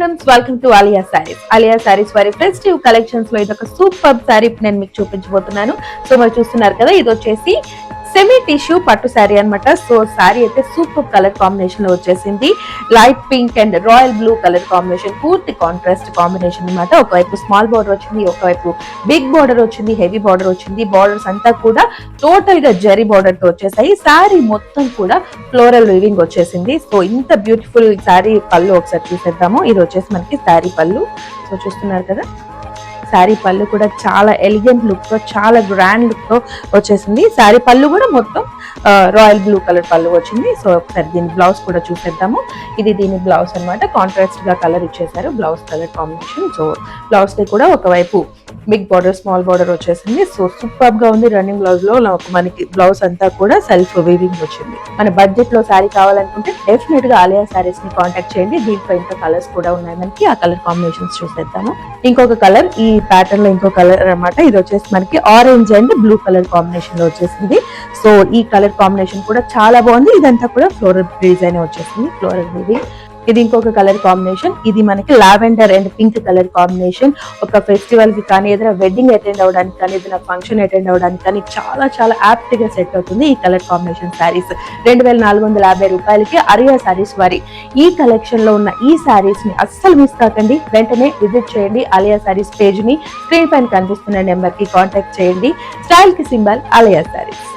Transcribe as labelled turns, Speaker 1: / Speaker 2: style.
Speaker 1: Madams welcome to Aliya sarees Aliya sarees వారి festive కలెక్షన్స్లో ఇది ఒక సూపర్ సారీ నేను మీకు చూపించబోతున్నాను. సో మరి చూస్తున్నారు కదా ఇది వచ్చేసి సెమీ టిష్యూ పట్టు శారీ అన్నమాట. సో శారీ అయితే సూపర్ కలర్ కాంబినేషన్లో వచ్చేసింది. Light pink and royal blue colour combination పూర్తి కాంట్రాస్ట్ కాంబినేషన్ అన్నమాట. ఒకవైపు స్మాల్ బార్డర్ వచ్చింది ఒకవైపు బిగ్ బార్డర్ వచ్చింది హెవీ బార్డర్ వచ్చింది. బార్డర్స్ అంతా కూడా టోటల్గా జరీ బార్డర్తో వచ్చేసాయి. శారీ మొత్తం కూడా ఫ్లోరల్ వీవింగ్ వచ్చేసింది. సో ఇంత బ్యూటిఫుల్ శారీ పళ్ళు ఒకసారి చూసేద్దాము. ఇది వచ్చేసి మనకి శారీ పళ్ళు. సో చూస్తున్నారు కదా? శారీ పళ్ళు కూడా చాలా ఎలిగెంట్ లుక్తో చాలా గ్రాండ్ లుక్తో వచ్చేసింది. శారీ పళ్ళు కూడా మొత్తం రాయల్ బ్లూ కలర్ పళ్ళు వచ్చింది. సో ఒకసారి దీని బ్లౌజ్ కూడా చూసేద్దాము. ఇది దీని బ్లౌజ్ అన్నమాట. కాంట్రాస్ట్గా కలర్ ఇచ్చేసారు బ్లౌజ్ కలర్ కాంబినేషన్ సో బ్లౌజ్కి కూడా ఒకవైపు బిగ్ బార్డర్ స్మాల్ బార్డర్ వచ్చేసింది. సో సూపర్గా ఉంది రన్నింగ్ బ్లౌజ్లో. మనకి బ్లౌజ్ అంతా కూడా సెల్ఫ్ వీవింగ్ వచ్చింది. మన బడ్జెట్లో శారీ కావాలనుకుంటే డెఫినెట్గా ఆలియా శారీస్ని కాంటాక్ట్ చేయండి. దీంట్లో ఇంకా కలర్స్ కూడా ఉన్నాయి మనకి. ఆ కలర్ కాంబినేషన్స్ చూసేద్దాము. ఇంకొక కలర్ ఈ ప్యాటర్న్లో ఇంకో కలర్ అన్నమాట. ఇది వచ్చేసి మనకి ఆరెంజ్ అండ్ బ్లూ కలర్ కాంబినేషన్లో వచ్చేసింది. సో ఈ కలర్ కాంబినేషన్ కూడా చాలా బాగుంది. ఇదంతా కూడా ఫ్లోరల్ డిజైన్ వచ్చేసింది. ఫ్లోరల్ ఇది ఇది ఇంకొక కలర్ కాంబినేషన్. ఇది మనకి lavender and pink colour combination. ఒక ఫెస్టివల్కి కానీ ఏదైనా వెడ్డింగ్ అటెండ్ అవ్వడానికి కానీ ఏదైనా ఫంక్షన్ అటెండ్ అవ్వడానికి కానీ చాలా చాలా యాప్ట్గా సెట్ అవుతుంది ఈ కలర్ కాంబినేషన్ శారీస్ రెండు వేల నాలుగు వందల యాభై రూపాయలకి అరియా శారీస్ వారి. ఈ కలెక్షన్లో ఉన్న ఈ శారీస్ని అస్సలు మిస్ కాకండి. వెంటనే విజిట్ చేయండి అలియా శారీస్ పేజ్ని. స్క్రీన్ పైన కనిపిస్తున్న నెంబర్కి కాంటాక్ట్ చేయండి. స్టైల్కి సింబల్ అలియా శారీస్